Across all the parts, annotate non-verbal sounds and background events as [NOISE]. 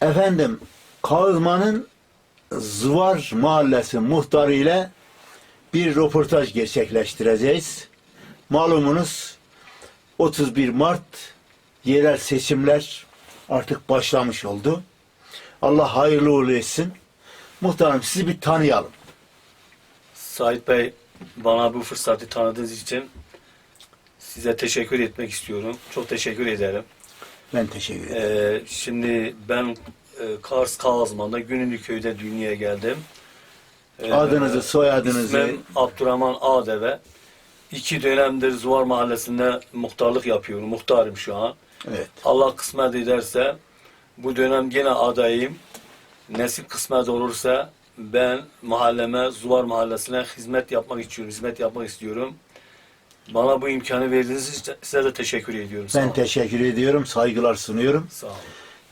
Efendim, Kağızman'ın Zıvar Mahallesi muhtarı ile bir röportaj gerçekleştireceğiz. Malumunuz 31 Mart yerel seçimler artık başlamış oldu. Allah hayırlı uğurlu etsin. Muhtarım sizi bir tanıyalım. Sait Bey bana bu fırsatı tanıdığınız için size teşekkür etmek istiyorum. Çok teşekkür ederim. Ben teşekkür ederim. Ee, şimdi ben e, Kars Kağızman'da Gününlü köyde dünyaya geldim. Ee, Adınızı, soyadınızı- İsmim Abdurrahman Ağdeve. İki dönemdir Zuvar Mahallesi'nde muhtarlık yapıyorum. Muhtarım şu an. Evet. Allah kısmet ederse bu dönem gene adayım. Nasip kısmet olursa ben mahalleme, Zuvar Mahallesi'ne hizmet yapmak istiyorum. Hizmet yapmak istiyorum. Bana bu imkanı verdiğiniz için size de teşekkür ediyorum. Sağ Ben olun. teşekkür ediyorum, saygılar sunuyorum. Sağ olun.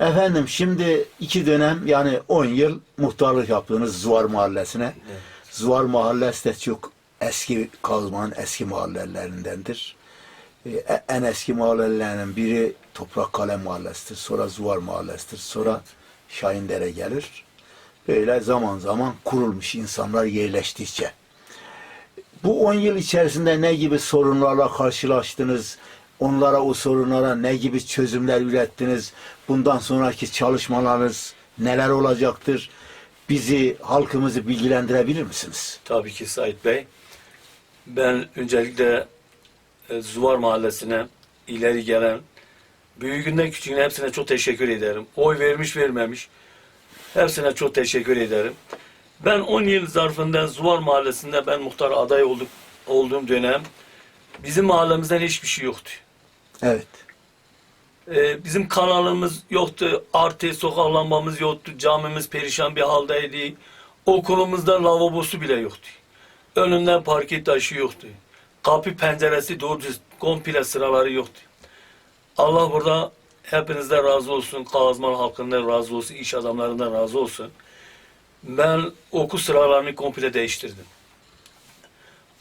Efendim şimdi iki dönem yani 10 yıl muhtarlık yaptığınız Zuvar Mahallesi'ne. Evet. Zuvar Mahallesi de çok eski Kazman'ın eski mahallelerindendir. Ee, en eski mahallelerinin biri Toprak Kale Mahallesi'dir. Sonra Zuvar Mahallesi'dir. Sonra Şahindere gelir. Böyle zaman zaman kurulmuş insanlar yerleştikçe. Bu 10 yıl içerisinde ne gibi sorunlarla karşılaştınız? Onlara o sorunlara ne gibi çözümler ürettiniz? Bundan sonraki çalışmalarınız neler olacaktır? Bizi, halkımızı bilgilendirebilir misiniz? Tabii ki Sait Bey. Ben öncelikle e, Zuvar Mahallesi'ne ileri gelen büyüğünden küçüğüne hepsine çok teşekkür ederim. Oy vermiş vermemiş hepsine çok teşekkür ederim. Ben 10 yıl zarfında Zuvar Mahallesi'nde ben muhtar aday olduk, olduğum dönem bizim mahallemizden hiçbir şey yoktu. Evet. Ee, bizim kanalımız yoktu, artı sokak lambamız yoktu, camimiz perişan bir haldeydi. Okulumuzda lavabosu bile yoktu. Önünden parke taşı yoktu. Kapı penceresi doğru düz komple sıraları yoktu. Allah burada hepinizden razı olsun, Kazman halkından razı olsun, iş adamlarından razı olsun. Ben okul sıralarını komple değiştirdim.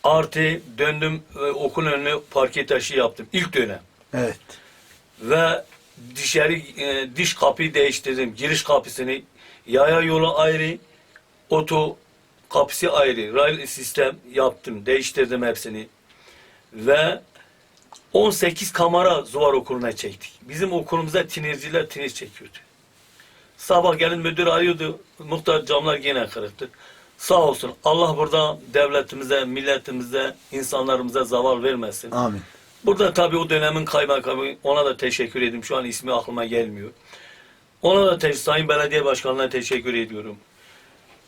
Artı döndüm e, okul önüne parke taşı yaptım ilk dönem Evet. ve dışarı e, diş kapıyı değiştirdim. Giriş kapısını yaya yolu ayrı, oto kapısı ayrı. Rail sistem yaptım. Değiştirdim hepsini. Ve 18 kamera Zuvar okuluna çektik. Bizim okulumuza tinirciler tinir çekiyordu. Sabah gelin müdür arıyordu. Muhtar camlar gene kırıktı. Sağ olsun. Allah burada devletimize, milletimize, insanlarımıza zaval vermesin. Amin. Burada tabii o dönemin kaymakamı ona da teşekkür ediyorum. Şu an ismi aklıma gelmiyor. Ona da te- Sayın Belediye Başkanı'na teşekkür ediyorum.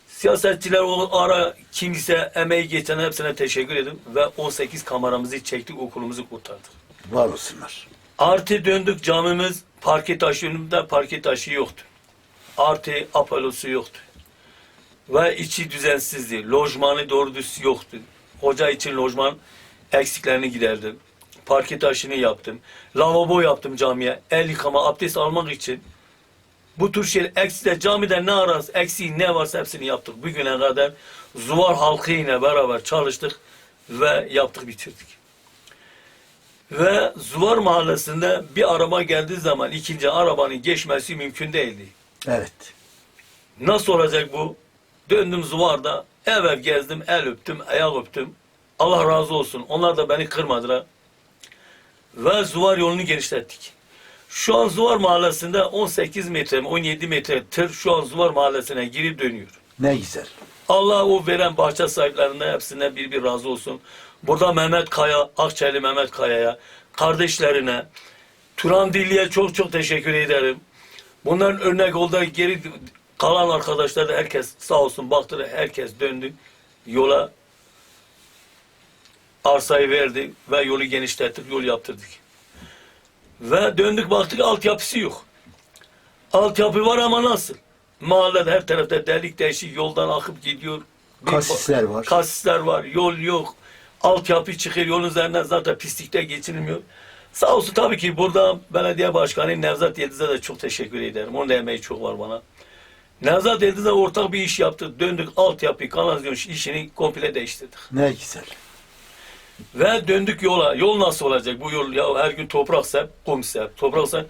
Siyasetçiler o ara kimse emeği geçen hepsine teşekkür ediyorum. Ve 18 kameramızı çektik okulumuzu kurtardık. Var olsunlar. Artı döndük camimiz parke taşı önünde parke taşı yoktu. Artı apolosu yoktu. Ve içi düzensizdi. Lojmanı doğru düz yoktu. Hoca için lojman eksiklerini giderdim. Parke taşını yaptım. Lavabo yaptım camiye. El yıkama, abdest almak için. Bu tür şeyler eksik camide ne ararız, eksiği ne varsa hepsini yaptık. Bugüne kadar Zuvar halkı ile beraber çalıştık ve yaptık bitirdik. Ve Zuvar mahallesinde bir araba geldiği zaman ikinci arabanın geçmesi mümkün değildi. Evet. Nasıl olacak bu? Döndüm Zuvar'da ev ev gezdim, el öptüm, ayak öptüm. Allah razı olsun. Onlar da beni kırmadılar. Ve Zuvar yolunu genişlettik. Şu an Zuvar mahallesinde 18 metre, 17 metre tır şu an Zuvar mahallesine girip dönüyor. Ne güzel. Allah o veren bahçe sahiplerine hepsine bir bir razı olsun. Burada Mehmet Kaya, Akçaylı Mehmet Kaya'ya, kardeşlerine, Turan Dilli'ye çok çok teşekkür ederim. Bunların örnek oldu. Geri kalan arkadaşlar da herkes sağ olsun baktı herkes döndü yola arsayı verdi ve yolu genişlettik, yol yaptırdık. Ve döndük baktık altyapısı yok. Altyapı var ama nasıl? Mahallede her tarafta delik deşik yoldan akıp gidiyor. Bir- Kasisler var. Kasisler var, yol yok. Altyapı çıkıyor, yolun üzerinden zaten pislikte geçilmiyor. Sağ olsun tabii ki burada belediye başkanı Nevzat Yıldız'a da çok teşekkür ederim. Onun da emeği çok var bana. Nevzat Yıldız'la ortak bir iş yaptık. Döndük altyapı, kanalizasyon işini komple değiştirdik. Ne güzel. Ve döndük yola. Yol nasıl olacak? Bu yol ya her gün topraksa, kumsa, topraksa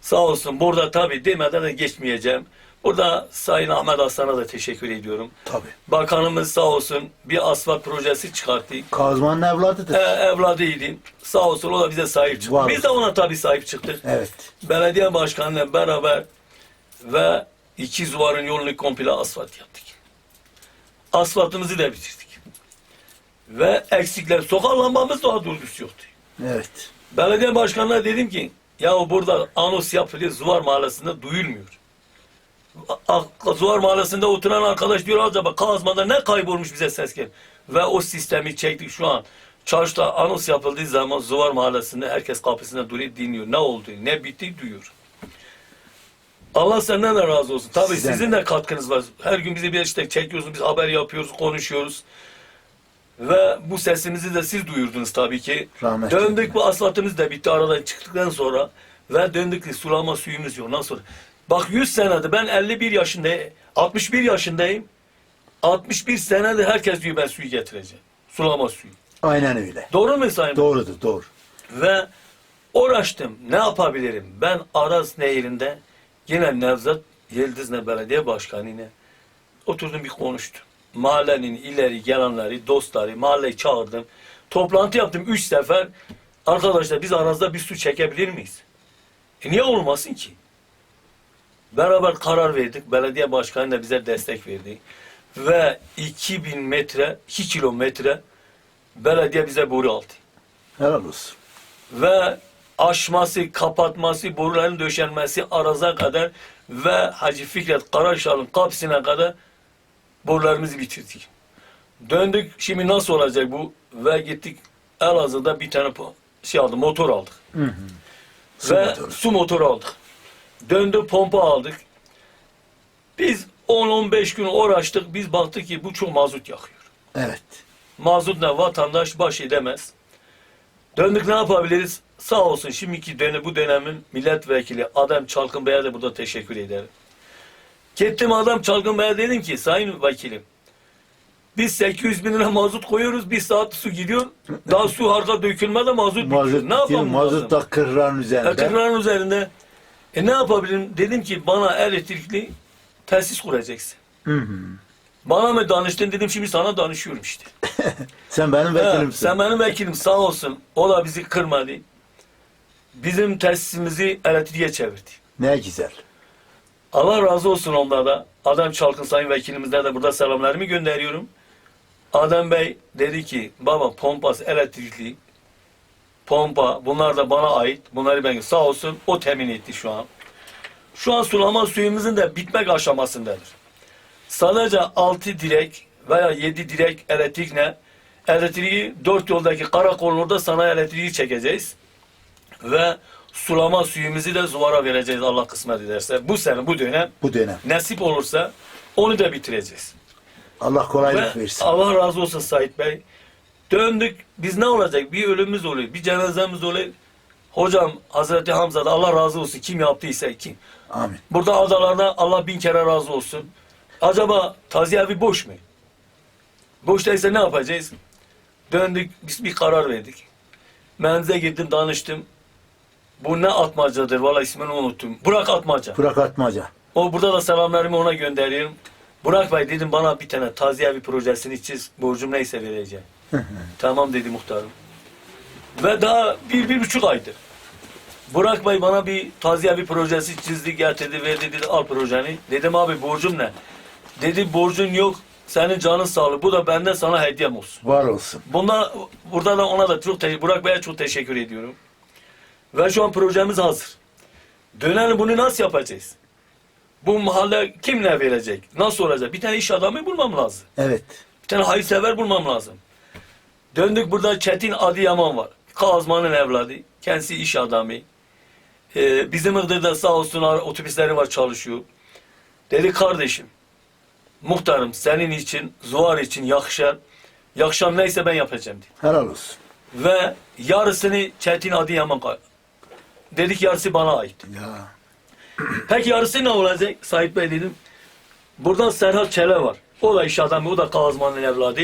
Sağ olsun burada tabii demeden de geçmeyeceğim. Burada Sayın Ahmet Aslan'a da teşekkür ediyorum. Tabii. Bakanımız sağ olsun bir asfalt projesi çıkarttı. Kazmanın evladıdır. Ee, evladıydı. Sağ olsun o da bize sahip çıktı. Var Biz de ona tabii sahip çıktık. Evet. Belediye başkanıyla beraber ve iki zuvarın yolunu komple asfalt yaptık. Asfaltımızı da bitirdik. Ve eksikler, sokak lambamız daha doğrusu yoktu. Evet. Belediye başkanına dedim ki ya burada anons yapılıyor Zuvar Mahallesi'nde duyulmuyor. A- a- Zuvar Mahallesi'nde oturan arkadaş diyor acaba Kazma'da ne kaybolmuş bize ses gel. Ve o sistemi çektik şu an. Çarşıda anons yapıldığı zaman Zuvar Mahallesi'nde herkes kapısında duruyor dinliyor. Ne oldu, ne bitti duyuyor. Allah senden de razı olsun. Tabii Sizden sizin de. de katkınız var. Her gün bizi bir işte çekiyorsunuz, biz haber yapıyoruz, konuşuyoruz. Ve bu sesimizi de siz duyurdunuz tabii ki. Rahmetli. Döndük bu asfaltımız da bitti aradan çıktıktan sonra ve döndük ki sulama suyumuz yok. Nasıl? Bak 100 senedir ben 51 yaşındayım. 61 yaşındayım. 61 senedir herkes diyor ben suyu getireceğim. Sulama suyu. Aynen öyle. Doğru mu Sayın? Doğrudur, doğru. Ve uğraştım. Ne yapabilirim? Ben Aras Nehri'nde yine Nevzat Yıldız'la belediye başkanıyla oturdum bir konuştum. Mahallenin ileri gelenleri, dostları, mahalleyi çağırdım. Toplantı yaptım üç sefer. Arkadaşlar biz arazda bir su çekebilir miyiz? E niye olmasın ki? Beraber karar verdik. Belediye başkanı da bize destek verdi. Ve 2000 metre, 2 kilometre belediye bize boru aldı Helal olsun. ve aşması, kapatması, boruların döşenmesi araza kadar ve Hacı Fikret Karaşal'ın kapısına kadar borularımızı bitirdik. Döndük şimdi nasıl olacak bu ve gittik Elazığ'da bir tane şey aldık, motor aldık. Hı hı. Su ve motoru. su motoru aldık. Döndük pompa aldık. Biz 10-15 gün uğraştık. Biz baktık ki bu çok mazot yakıyor. Evet. mazutla vatandaş baş edemez. Döndük ne yapabiliriz? Sağ olsun şimdiki dönem, bu dönemin milletvekili Adem Çalkın Bey'e de burada teşekkür ederim. Gittim Adem Çalkın Bey'e dedim ki sayın vekilim biz 800 bin lira mazot koyuyoruz bir saat su gidiyor. Daha su harika dökülmeden mazot Mazot. Ne yapalım? mazot da kırların üzerinde. Takırların üzerinde. E ne yapabilirim? Dedim ki bana elektrikli tesis kuracaksın. Hı hı. Bana mı danıştın dedim şimdi sana danışıyorum işte. [LAUGHS] Sen benim vekilimsin. sen benim vekilim sağ olsun. O da bizi kırmadı. Bizim tesisimizi elektriğe çevirdi. Ne güzel. Allah razı olsun ondan da. Adem Çalkın sayın vekilimizden de burada selamlarımı gönderiyorum. Adem Bey dedi ki baba pompas elektrikli pompa bunlar da bana ait. Bunları ben sağ olsun o temin etti şu an. Şu an sulama suyumuzun da bitmek aşamasındadır. Sadece 6 direk veya 7 direk elektrikle elektriği dört yoldaki karakolun orada sanayi elektriği çekeceğiz. Ve sulama suyumuzu da zuvara vereceğiz Allah kısmet ederse. Bu sene bu dönem Bu dönem. nasip olursa onu da bitireceğiz. Allah kolaylık Ve versin. Allah razı olsun Sait Bey. Döndük. Biz ne olacak? Bir ölümümüz oluyor. Bir cenazemiz oluyor. Hocam Hazreti Hamza'da Allah razı olsun. Kim yaptıysa kim. Amin. Burada adalarda Allah bin kere razı olsun. Acaba taziye evi boş mu? Boş değilse ne yapacağız? Döndük, biz bir karar verdik. Menze gittim, danıştım. Bu ne atmacadır? Valla ismini unuttum. Burak Atmaca. Burak Atmaca. O burada da selamlarımı ona gönderiyorum. Burak Bey dedim bana bir tane taziye evi projesini çiz. Borcum neyse vereceğim. Tamam dedi muhtarım. Ve daha bir, bir buçuk aydır. Burak Bey bana bir taziye evi projesi çizdi, getirdi, verdi dedi al projeni. Dedim abi borcum ne? Dedi borcun yok, senin canın sağlık. Bu da benden sana hediyem olsun. Var olsun. Bunda, burada da ona da çok Burak Bey'e çok teşekkür ediyorum. Ve şu an projemiz hazır. Dönelim bunu nasıl yapacağız? Bu mahalle kimle verecek? Nasıl olacak? Bir tane iş adamı bulmam lazım. Evet. Bir tane hayırsever bulmam lazım. Döndük burada Çetin Adıyaman var. Kazmanın evladı. Kendisi iş adamı. Ee, bizim Iğdır'da sağ olsun otobüsleri var çalışıyor. Dedi kardeşim muhtarım senin için, Zuhar için yakışan, yakışan neyse ben yapacağım dedi. Helal olsun. Ve yarısını Çetin Adıyaman Dedik yarısı bana ait. Ya. Peki yarısı ne olacak? Sait Bey dedim. Buradan Serhat Çele var. O da iş adamı, o da Kazman'ın evladı.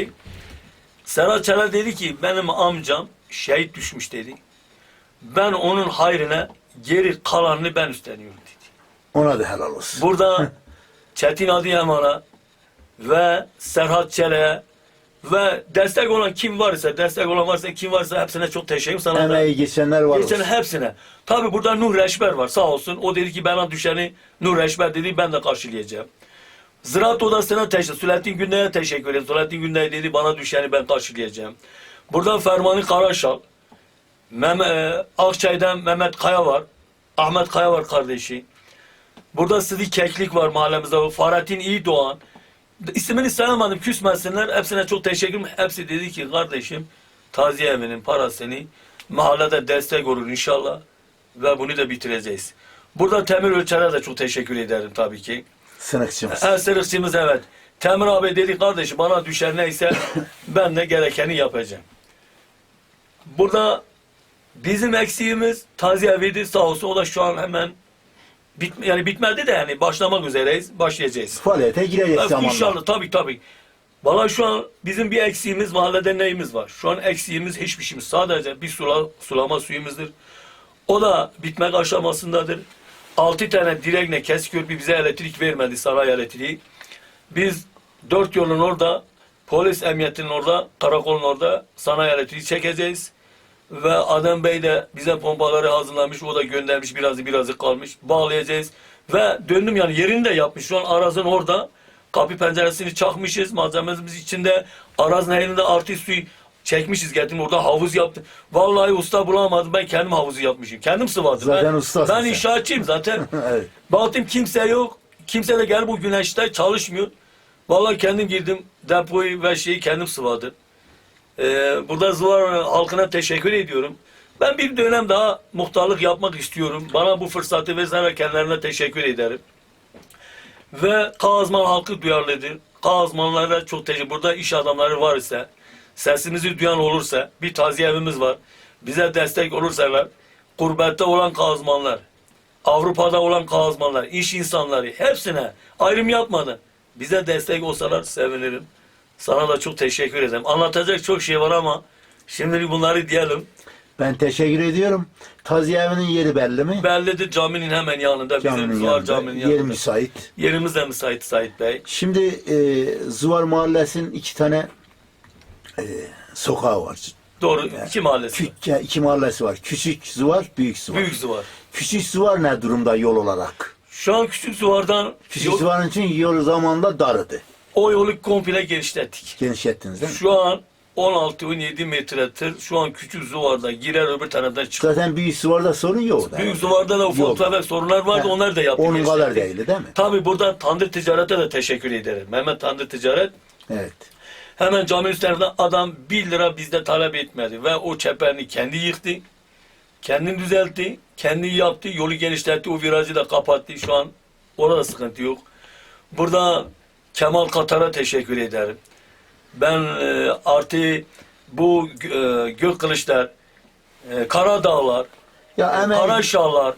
Serhat Çele dedi ki benim amcam şehit düşmüş dedi. Ben onun hayrına geri kalanını ben üstleniyorum dedi. Ona da helal olsun. Burada Çetin Adıyaman'a ve Serhat Çele'ye ve destek olan kim varsa, destek olan varsa kim varsa hepsine çok teşekkür. Sana Emeği geçenler var geçen olsun. hepsine. Tabi burada Nur Reşber var sağ olsun. O dedi ki bana düşeni Nur Reşber dedi ben de karşılayacağım. Ziraat Odası'na teşekkür, Selahattin Güney'e teşekkür ederim. Selahattin Güney dedi bana düşeni ben karşılayacağım. Burada Fermani Karaşal, Mem e, Akçay'dan Mehmet Kaya var. Ahmet Kaya var kardeşi. Burada Sıdık Keklik var mahallemizde. Fahrettin İyi Doğan. İsmini sayamadım küsmesinler. Hepsine çok teşekkür ederim. Hepsi dedi ki kardeşim taziye evinin parasını mahallede destek olur inşallah. Ve bunu da bitireceğiz. Burada Temir Ölçer'e de çok teşekkür ederim tabii ki. Sınıkçımız. En sırıkçımız evet. Temir abi dedi kardeşim bana düşer neyse ben de gerekeni yapacağım. Burada bizim eksiğimiz taziye eviydi sağ olsun o da şu an hemen bit, yani bitmedi de yani başlamak üzereyiz başlayacağız. Faaliyete girecek Tabii, zamanla. İnşallah tabii tabii. Valla şu an bizim bir eksiğimiz mahallede neyimiz var? Şu an eksiğimiz hiçbir şeyimiz. Sadece bir sula, sulama suyumuzdur. O da bitmek aşamasındadır. Altı tane direkle Keskiköprü bize elektrik vermedi saray elektriği. Biz dört yolun orada, polis emniyetinin orada, karakolun orada sanayi elektriği çekeceğiz. Ve Adem Bey de bize pompaları hazırlamış, o da göndermiş, birazı birazı kalmış. Bağlayacağız. Ve döndüm yani yerini de yapmış. Şu an arazın orada. Kapı penceresini çakmışız. Malzememiz içinde. Araz nehirinde artı suyu çekmişiz getirdim orada havuz yaptım. Vallahi usta bulamadım ben kendim havuzu yapmışım. Kendim sıvadım. Zaten ben, ustasın Ben sen. inşaatçıyım zaten. [LAUGHS] evet. Baktım kimse yok. Kimse de gel bu güneşte çalışmıyor. Vallahi kendim girdim depoyu ve şeyi kendim sıvadım. Ee, burada Zuvar halkına teşekkür ediyorum. Ben bir dönem daha muhtarlık yapmak istiyorum. Bana bu fırsatı verirse kendilerine teşekkür ederim. Ve Kazman halkı duyarlıdır. Kazmanlara çok teşekkür Burada iş adamları var ise, sesimizi duyan olursa, bir taziye evimiz var. Bize destek olursalar, gurbette olan Kazmanlar, Avrupa'da olan Kazmanlar, iş insanları hepsine ayrım yapmadan bize destek olsalar sevinirim. Sana da çok teşekkür ederim. Anlatacak çok şey var ama şimdilik bunları diyelim. Ben teşekkür ediyorum. Taziye evinin yeri belli mi? Bellidir caminin hemen yanında. Caminin Bizim Zuvar yanında. caminin yanında. müsait. Yerimiz de müsait Sait Bey. Şimdi e, Zuvar Mahallesi'nin iki tane e, sokağı var. Doğru. iki mahallesi. var. Kü- iki mahallesi var. Küçük Zuvar, Büyük Zuvar. Büyük Zuvar. Küçük Zuvar ne durumda yol olarak? Şu an Küçük Zuvar'dan Küçük yol- Zuvar'ın için yol zamanında darıdı. o yolu komple genişlettik. Genişlettiniz değil mi? Şu an 16-17 metre tır. Şu an Küçük Zuvar'da girer öbür taraftan çıkar. Zaten Büyük Zuvar'da sorun yok. Büyük Zuvar'da da ufak tefek sorunlar vardı. Onlar da yaptık. Onun kadar genişlettik. değil değil mi? Tabii buradan Tandır Ticaret'e de teşekkür ederim. Mehmet Tandır Ticaret Evet. Hemen cami üstlerinde adam 1 lira bizde talep etmedi ve o çeperini kendi yıktı. Kendi düzeltti, kendi yaptı, yolu genişletti, o virajı da kapattı. Şu an orada sıkıntı yok. Burada Kemal Katar'a teşekkür ederim. Ben e, artı bu e, gök kılıçlar, e, Karadağlar, Ya emeği, Karaşağlar,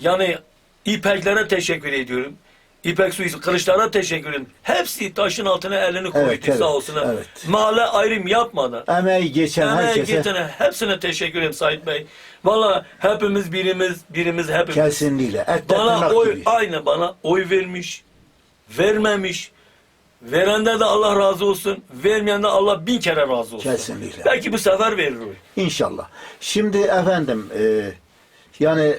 yani İpeklere teşekkür ediyorum. İpek suyu kılıçlara teşekkür ederim. Hepsi taşın altına elini koydu evet, sağ olsunlar. evet. Mahalle ayrım yapmadan. emeği geçen Emeğe herkese geçene hepsine teşekkür ederim Sait Bey. Valla hepimiz birimiz, birimiz hepimiz. kesinlikle. Et Bana oy, gibi. aynı bana oy vermiş, vermemiş. Verende de Allah razı olsun, vermeyende de Allah bin kere razı olsun. Kesinlikle. Belki bu sefer verir. İnşallah. Şimdi efendim e, yani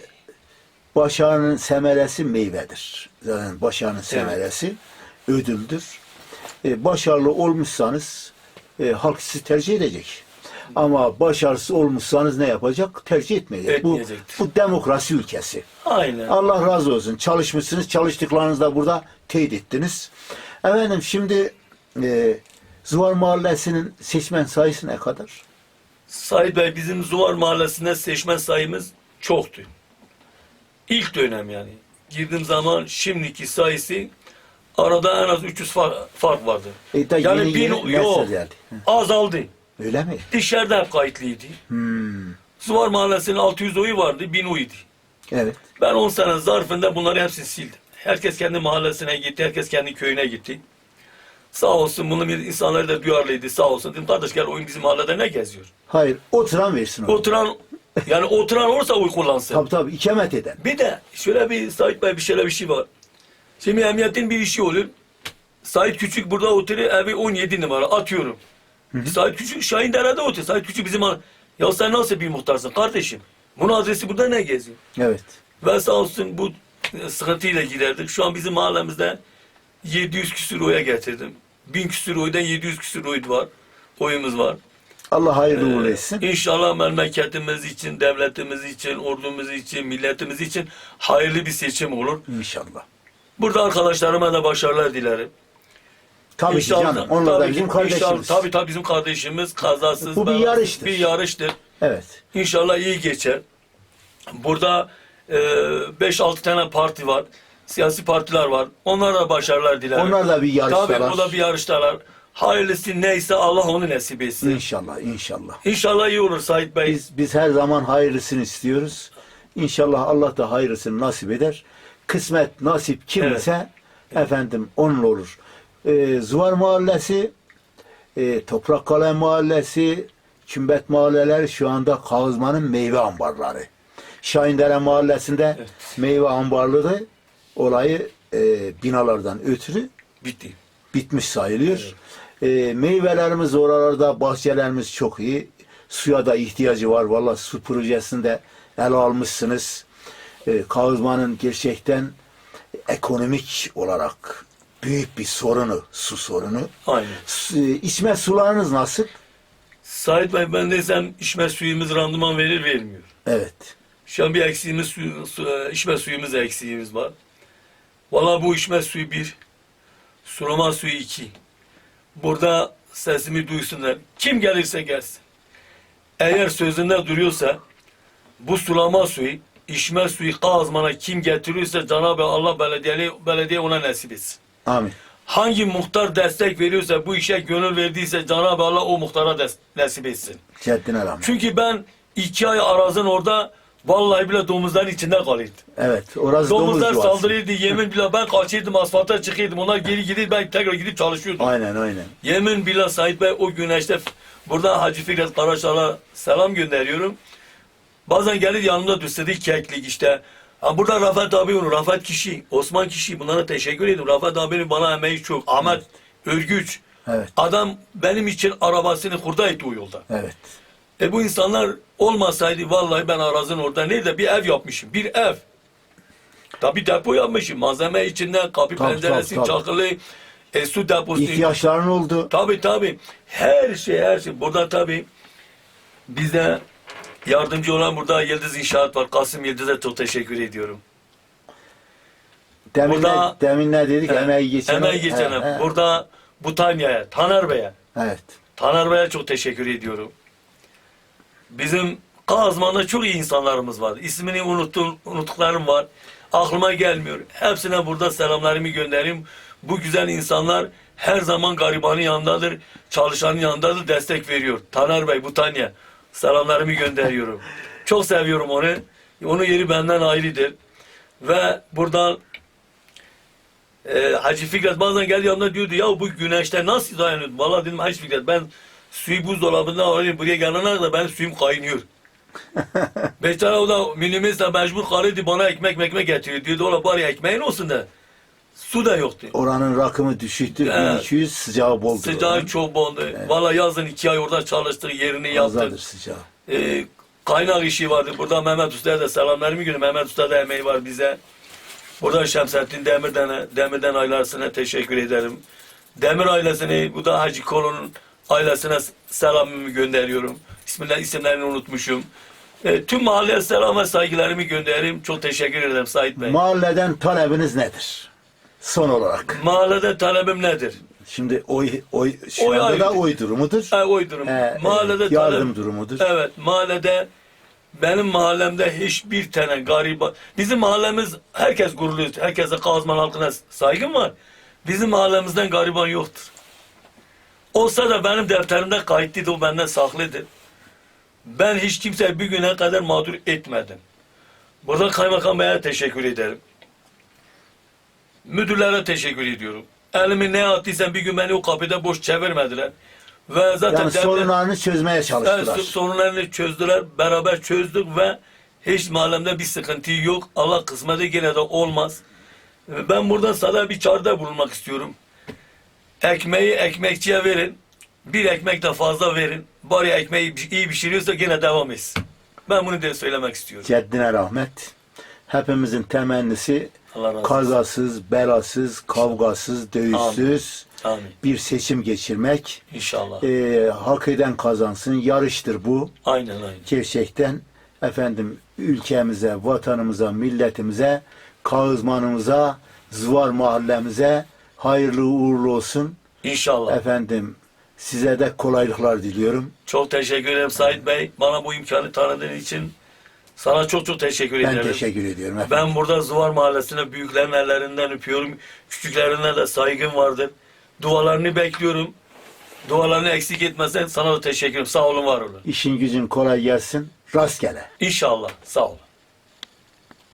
başarının semeresi meyvedir. Zaten başarının semeresi ödüldür. E, başarılı olmuşsanız e, halk sizi tercih edecek. Ama başarısız olmuşsanız ne yapacak? Tercih etmeyecek. Bu, bu demokrasi ülkesi. Aynen. Allah razı olsun. Çalışmışsınız. Çalıştıklarınızı da burada teyit ettiniz. Efendim şimdi e, Zuvar Mahallesi'nin seçmen sayısı ne kadar? Sait Bey bizim Zuvar Mahallesi'nde seçmen sayımız çoktu. İlk dönem yani. Girdiğim zaman şimdiki sayısı arada en az 300 fark, fark vardı. E, da yani yeni bin yeni yok. Hı. azaldı. Öyle mi? Dışarıda hep kayıtlıydı. Hmm. Zuvar Mahallesi'nin 600 oyu vardı, 1000 oydu. Evet. Ben 10 sene zarfında bunları hepsini sildim. Herkes kendi mahallesine gitti, herkes kendi köyüne gitti. Sağ olsun bunun bir insanları da duyarlıydı sağ olsun. Dedim kardeş gel oyun bizim mahallede ne geziyor? Hayır. Oturan versin onu. Oturan Yani oturan olursa oy kullansın. Tabii tabii ikamet eden. Bir de şöyle bir Sait Bey bir şöyle bir şey var. Şimdi emniyetin bir işi olur. Sait Küçük burada oturuyor evi 17 numara atıyorum. Sait Küçük Şahin Dere'de oturuyor. Sait Küçük bizim ya sen nasıl bir muhtarsın kardeşim? Bunun adresi burada ne geziyor? Evet. Ben sağ olsun bu e, sıkıntıyla giderdik. Şu an bizim mahallemizde 700 küsür oya getirdim. 1000 küsür oydan 700 küsür oy var. Oyumuz var. Allah hayırlı uğurlu etsin. İnşallah memleketimiz için, devletimiz için, ordumuz için, milletimiz için hayırlı bir seçim olur. İnşallah. Burada arkadaşlarıma da başarılar dilerim. Tabii ki canım. Onlar da bizim kardeşimiz. inşallah- tabii tabii bizim kardeşimiz kazasız. Bu bir yarıştır. Bir yarıştır. Evet. İnşallah iyi geçer. Burada 5-6 tane parti var. Siyasi partiler var. Onlara da başarılar dilerim. Onlar da bir yarıştalar. Tabii o da bir yarıştalar. Hayırlısı neyse Allah onu nasip etsin. İnşallah, inşallah. İnşallah iyi olur Sait Bey. Biz biz her zaman hayırlısını istiyoruz. İnşallah Allah da hayırlısını nasip eder. Kısmet nasip kimse efendim onun olur. Ee, Zuvar Mahallesi, e, Toprak Kalem Mahallesi, Kümbet Mahalleleri şu anda Kağızman'ın meyve ambarları. Şahindere Mahallesi'nde Evet. meyve ambarlığı olayı e, binalardan ötürü Bitti. bitmiş sayılıyor. Ee, meyvelerimiz oralarda, bahçelerimiz çok iyi. Suya da ihtiyacı var. Valla su projesinde ele almışsınız. Ee, Kağızman'ın gerçekten ekonomik olarak büyük bir sorunu, su sorunu. Aynen. Su, içme sularınız nasıl? Sait Bey ben desem içme suyumuz randıman verir vermiyor. Evet. Şu an bir eksiğimiz, su, su, e, içme suyumuz eksiğimiz var. Valla bu içme suyu bir, sulama suyu iki. Burada sesimi duysunlar. Kim gelirse gelsin. Eğer sözünde duruyorsa bu sulama suyu, içme suyu Kazman'a kim getiriyorsa Cenab-ı Allah belediye, belediye ona nasip etsin. Amin. Hangi muhtar destek veriyorsa, bu işe gönül verdiyse Cenab-ı Allah o muhtara nasip etsin. Rahmet. Çünkü ben iki ay arazın orada vallahi bile domuzların içinde kalıyordum. Evet. Orası domuz Domuzlar yuvası. saldırıyordu yemin bile ben kaçıyordum asfalta çıkıyordum onlar geri gidip ben tekrar gidip çalışıyordum. Aynen aynen. Yemin billah Sait Bey o güneşte burada Hacı Fikret Karaşal'a selam gönderiyorum. Bazen gelir yanımda düstedik keklik işte. Ha burada Rafet abi onu, Rafet kişi, Osman kişi bunlara teşekkür ediyorum. Rafet abinin bana emeği çok. Ahmet Örgüç. Evet. Adam benim için arabasını kurda etti o yolda. Evet. E bu insanlar olmasaydı vallahi ben arazın orada nerede bir ev yapmışım. Bir ev. Tabi depo yapmışım. Malzeme içinde kapı Tabii, penceresi, tabii, tabii. çakılı, e, su deposu. İhtiyaçların oldu. Tabi tabi. Her şey her şey. Burada tabi bize yardımcı olan burada Yıldız İnşaat var. Kasım Yıldız'a çok teşekkür ediyorum. Demin, Burada- ne, demin ne dedik? He, Emeği geçene. Emeği geçene. He, he. Burada Butanya'ya, Taner Bey'e. Evet. Taner Bey'e çok teşekkür ediyorum. Bizim Kazman'da çok iyi insanlarımız var. İsmini unuttum, unuttuklarım var. Aklıma gelmiyor. Hepsine burada selamlarımı göndereyim. Bu güzel insanlar her zaman garibanın yanındadır, çalışanın yanındadır, destek veriyor. Taner Bey, Butanya, selamlarımı gönderiyorum. çok seviyorum onu. Onun yeri benden ayrıdır. Ve buradan e, Hacı Fikret bazen geldi yanımda diyordu ya bu güneşte nasıl dayanıyorsun? Valla dedim Hacı Fikret ben suyu buzdolabından alayım buraya gelene kadar benim suyum kaynıyor. [LAUGHS] Beştara o da minimizle mecbur karıydı bana ekmek ekmek getiriyor. Diyordu ola bari ekmeğin olsun da. Su da yoktu. Oranın rakımı düşüktü. Evet. 1200 sıcağı boldu. Sıcağı çok boldu. Valla yazın iki ay orada çalıştık yerini yaptık. sıcağı. Ee, kaynak işi vardı. Burada Mehmet Usta'ya da selamlarımı günü. Mehmet Usta da emeği var bize. Burada Şemsettin Demir'den, Demir'den ailesine teşekkür ederim. Demir ailesini, bu da Hacı Kolon'un ailesine selamımı gönderiyorum. İsimler, isimlerini unutmuşum. Ee, tüm mahalleye selam ve saygılarımı gönderirim. Çok teşekkür ederim Sait Bey. Mahalleden talebiniz nedir? Son olarak. Mahallede talebim nedir? Şimdi oy oy şu Oy anda da oy durumudur. Ha, oy durum. Ee, mahallede e, yardım talep- durumudur. Evet, mahallede benim mahallemde hiçbir tane gariban. Bizim mahallemiz herkes gururlu. Herkese Kazman halkına saygım var. Bizim mahallemizden gariban yoktur. Olsa da benim defterimde kayıtlıydı, o benden saklıdır. Ben hiç kimseye bir güne kadar mağdur etmedim. Burada kaymakam beye teşekkür ederim. Müdürlere teşekkür ediyorum. Elimi ne attıysam bir gün beni o kapıda boş çevirmediler. Ve zaten Yani sorunlarını çözmeye Evet, çalıştılar. so- sorunlarını çözdüler. Beraber çözdük ve hiç mahallemde bir sıkıntı yok. Allah kısmeti yine de olmaz. Ben buradan sana bir çağrıda bulunmak istiyorum. Ekmeği ekmekçiye verin. Bir ekmek de fazla verin. Bari ekmeği iyi pişiriyorsa gene devam etsin. Ben bunu da söylemek istiyorum. Ceddine rahmet. Hepimizin temennisi kazasız, belasız, kavgasız, dövüşsüz Amin. bir seçim geçirmek. İnşallah. Ee, hak eden kazansın. Yarıştır bu. Aynen aynen. Gerçekten efendim ülkemize, vatanımıza, milletimize, Kağızmanımıza, Zıvar mahallemize hayırlı uğurlu olsun. İnşallah. Efendim size de kolaylıklar diliyorum. Çok teşekkür ederim Sait Bey. Bana bu imkanı tanıdığın için sana çok çok teşekkür Ben ederim. teşekkür ediyorum efendim. Ben burada Zuvar Mahallesi'ne büyüklerin ellerinden öpüyorum. Küçüklerine de saygım vardır. Dualarını bekliyorum. Dualarını eksik etmezsen sana da teşekkür ederim. Sağ olun, var olun. İşin gücün kolay gelsin. Rastgele. İnşallah. Sağ olun.